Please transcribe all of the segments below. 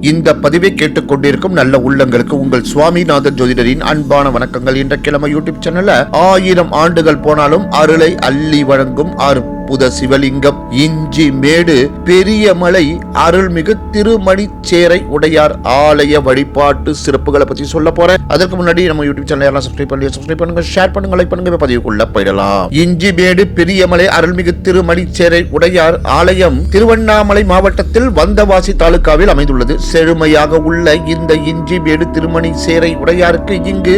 இந்த பதிவை கேட்டுக்கொண்டிருக்கும் நல்ல உள்ளங்களுக்கு உங்கள் சுவாமிநாதன் ஜோதிடரின் அன்பான வணக்கங்கள். என்ற கிழமை யூடியூப் சேனல்ல ஆயிரம் ஆண்டுகள் போனாலும் அருளை அள்ளி வழங்கும் அற்புத சிவலிங்கம் இஞ்சி மேடு பெரிய மலை அருள்மிகு திருமணிச்சேரை உடையார் ஆலய வழிபாட்டு சிறப்புகளை பத்தி சொல்ல போறேன். அதற்கு முன்னாடி நம்ம யூடியூப் சேனல் யாரெல்லாம் சப்ஸ்கிரைப் பண்ணி சப்ஸ்கிரைப் பண்ணுங்க ஷேர் பண்ணுங்க லைக் பண்ணுங்க பதிவுக்குள்ள போயிடலாம். இஞ்சி மேடு பெரியமலை அருள்மிகு திருமணிச்சேரை உடையார் ஆலயம் திருவண்ணாமலை மாவட்டத்தில் வந்தவாசி தாலுகாவில் அமைந்துள்ளது. செழுமையாக உள்ள இந்த இஞ்சி மேடு திருமணி சேரை உடையாருக்கு இங்கு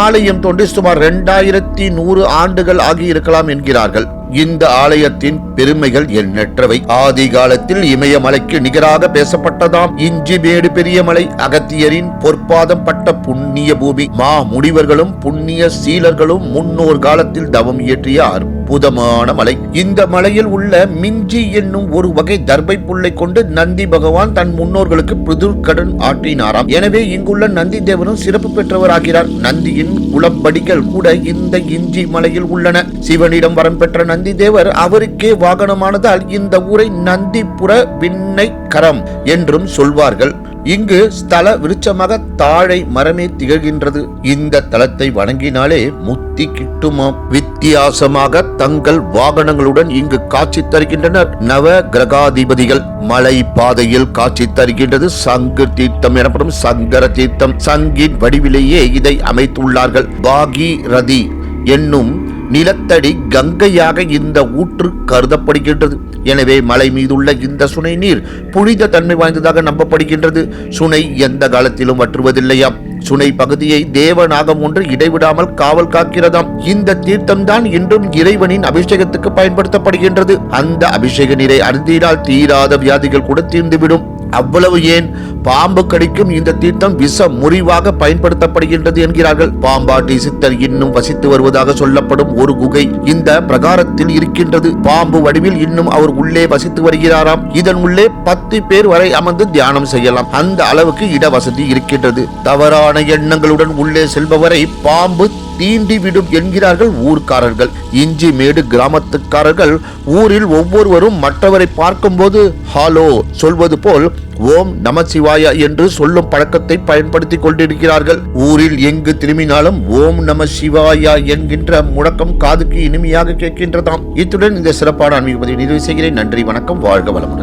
ஆலயம் தோன்றி சுமார் இரண்டாயிரத்தி நூறு ஆண்டுகள் ஆகியிருக்கலாம் என்கிறார்கள். இந்த ஆலயத்தின் பெருமைகள் எண்ணற்றவை. ஆதி காலத்தில் இமயமலைக்கு நிகராக பேசப்பட்டதாம். இஞ்சிமேடு பெரியமலை அகத்தியரின் பொற்பாதம் பட்ட புண்ணிய பூமி. மா முனிவர்களும் புண்ணிய சீலர்களும் முன்னோர் காலத்தில் தவம் இயற்றிய அற்புதமான மலை. இந்த மலையில் உள்ள மிஞ்சி என்னும் ஒரு வகை தர்பை புல்லை கொண்டு நந்தி பகவான் தன் முன்னோர்களுக்கு கடன் ஆற்றினாராம். எனவே இங்குள்ள நந்தி தேவனும் சிறப்பு பெற்றவராகிறார். நந்தியின் குளப்படிகள் கூட இந்த இஞ்சி மலையில் உள்ளன. சிவனிடம் வரம் பெற்ற நந்தி தேவர் அவருக்கே வாகனமானதால் இந்த ஊரை நந்திபுர விண்ணை கரம் என்றும் சொல்வார்கள். இங்கு ஸ்தல விருட்சமாக தாழை மரமே திகழ்கின்றது. இந்த தலத்தை வணங்கினாலே முத்தி கிட்டுமாம். வித்தியாசமாக தங்கள் வாகனங்களுடன் இங்கு காட்சி தருகின்றனர். நவ கிரகாதிபதிகள் மலை பாதையில் காட்சி தருகின்றது. சங்கு தீர்த்தம் எனப்படும் சங்கர தீர்த்தம். சங்கின் வடிவிலேயே இதை அமைத்துள்ளார்கள். பாகீரதி என்னும் நிலத்தடி கங்கையாக இந்த ஊற்று கருதப்படுகின்றது. எனவே மலை மீதுள்ள இந்த சுனை நீர் புனித தன்மை வாய்ந்ததாக நம்பப்படுகின்றது. சுனை எந்த காலத்திலும் வற்றுவதில்லையாம். சுனை பகுதியை தேவநாகம் ஒன்று இடைவிடாமல் காவல் காக்கிறதாம். இந்த தீர்த்தம்தான் இன்றும் இறைவனின் அபிஷேகத்துக்கு பயன்படுத்தப்படுகின்றது. அந்த அபிஷேக நீரை அருந்தினால் தீராத வியாதிகள் கூட தீர்ந்துவிடும். அவ்வளவு ஏன்? பாம்பு கடிக்கும் இந்த தீர்த்தம் விஷ முறிவாக பயன்படுத்தப்படுகின்றது என்கிறார்கள். பாம்பாட்டி சித்தர் இன்னும் வசித்து வருவதாக சொல்லப்படும் ஒரு குகை இந்த பிரகாரத்தில் இருக்கின்றது. பாம்பு வடிவில் இன்னும் அவர் உள்ளே வசித்து வருகிறாராம். இதன் உள்ளே பத்து பேர் வரை அமர்ந்து தியானம் செய்யலாம். அந்த அளவுக்கு இட வசதி இருக்கின்றது. தவறான எண்ணங்களுடன் உள்ளே செல்பவரை பாம்பு தீண்டிவிடும் என்கிறார்கள் ஊர்க்காரர்கள். இஞ்சிமேடு கிராமத்துக்காரர்கள் ஊரில் ஒவ்வொருவரும் மற்றவரை பார்க்கும்போது ஹாலோ சொல்வது போல் ஓம் நமசிவாயா என்று சொல்லும் பழக்கத்தை பயன்படுத்தி கொண்டிருக்கிறார்கள். ஊரில் எங்கு திரும்பினாலும் ஓம் நம சிவாயா என்கின்ற முழக்கம் காதுக்கு இனிமையாக கேட்கின்றதாம். இத்துடன் இந்த சிறப்பான ஆன்மீக பதிவு நிறைவு செய்கிறேன். நன்றி வணக்கம் வாழ்க வளமுடன்.